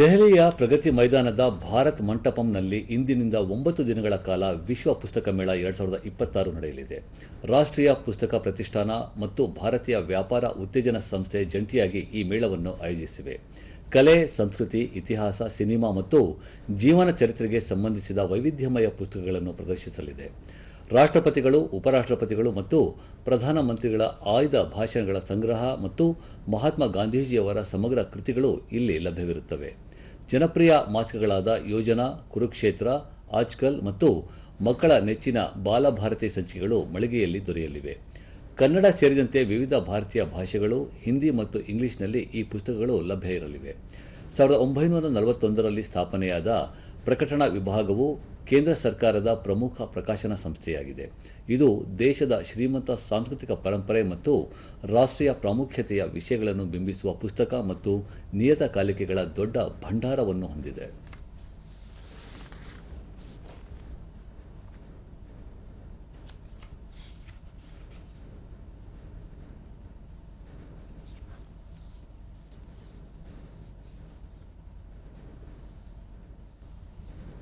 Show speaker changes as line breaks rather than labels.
ದೆಹಲಿಯ ಪ್ರಗತಿ ಮೈದಾನದ ಭಾರತ್ ಮಂಟಪಂನಲ್ಲಿ ಇಂದಿನಿಂದ ಒಂಬತ್ತು ದಿನಗಳ ಕಾಲ ವಿಶ್ವ ಪುಸ್ತಕ ಮೇಳ ಎರಡು ಸಾವಿರದ ಇಪ್ಪತ್ತಾರು ನಡೆಯಲಿದೆ. ರಾಷ್ಟ್ರೀಯ ಪುಸ್ತಕ ಪ್ರತಿಷ್ಠಾನ ಮತ್ತು ಭಾರತೀಯ ವ್ಯಾಪಾರ ಉತ್ತೇಜನ ಸಂಸ್ಥೆ ಜಂಟಿಯಾಗಿ ಈ ಮೇಳವನ್ನು ಆಯೋಜಿಸಿವೆ. ಕಲೆ, ಸಂಸ್ಕೃತಿ, ಇತಿಹಾಸ, ಸಿನಿಮಾ ಮತ್ತು ಜೀವನ ಚರಿತ್ರೆಗೆ ಸಂಬಂಧಿಸಿದ ವೈವಿಧ್ಯಮಯ ಪುಸ್ತಕಗಳನ್ನು ಪ್ರದರ್ಶಿಸಲಿದೆ. ರಾಷ್ಟ್ರಪತಿಗಳು, ಉಪರಾಷ್ಟ್ರಪತಿಗಳು ಮತ್ತು ಪ್ರಧಾನಮಂತ್ರಿಗಳ ಆಯ್ದ ಭಾಷಣಗಳ ಸಂಗ್ರಹ ಮತ್ತು ಮಹಾತ್ಮ ಗಾಂಧೀಜಿಯವರ ಸಮಗ್ರ ಕೃತಿಗಳು ಇಲ್ಲಿ ಲಭ್ಯವಿರುತ್ತವೆ. ಜನಪ್ರಿಯ ಮಾಸಿಕಗಳಾದ ಯೋಜನಾ, ಕುರುಕ್ಷೇತ್ರ, ಆಜ್ಕಲ್ ಮತ್ತು ಮಕ್ಕಳ ನೆಚ್ಚಿನ ಬಾಲಭಾರತಿ ಸಂಚಿಕೆಗಳು ಮಳಿಗೆಯಲ್ಲಿ ದೊರೆಯಲಿವೆ. ಕನ್ನಡ ಸೇರಿದಂತೆ ವಿವಿಧ ಭಾರತೀಯ ಭಾಷೆಗಳು, ಹಿಂದಿ ಮತ್ತು ಇಂಗ್ಲಿಷ್ನಲ್ಲಿ ಈ ಪುಸ್ತಕಗಳು ಲಭ್ಯ ಇರಲಿವೆ. ಸಾವಿರದ ಒಂಬೈನೂರ ನಲವತ್ತೊಂದರಲ್ಲಿ ಸ್ಥಾಪನೆಯಾದ ಪ್ರಕಟಣಾ ವಿಭಾಗವು ಕೇಂದ್ರ ಸರ್ಕಾರದ ಪ್ರಮುಖ ಪ್ರಕಾಶನ ಸಂಸ್ಥೆಯಾಗಿದೆ. ಇದು ದೇಶದ ಶ್ರೀಮಂತ ಸಾಂಸ್ಕೃತಿಕ ಪರಂಪರೆ ಮತ್ತು ರಾಷ್ಟ್ರೀಯ ಪ್ರಾಮುಖ್ಯತೆಯ ವಿಷಯಗಳನ್ನು ಬಿಂಬಿಸುವ ಪುಸ್ತಕ ಮತ್ತು ನಿಯತಕಾಲಿಕೆಗಳ ದೊಡ್ಡ ಭಂಡಾರವನ್ನು ಹೊಂದಿದೆ.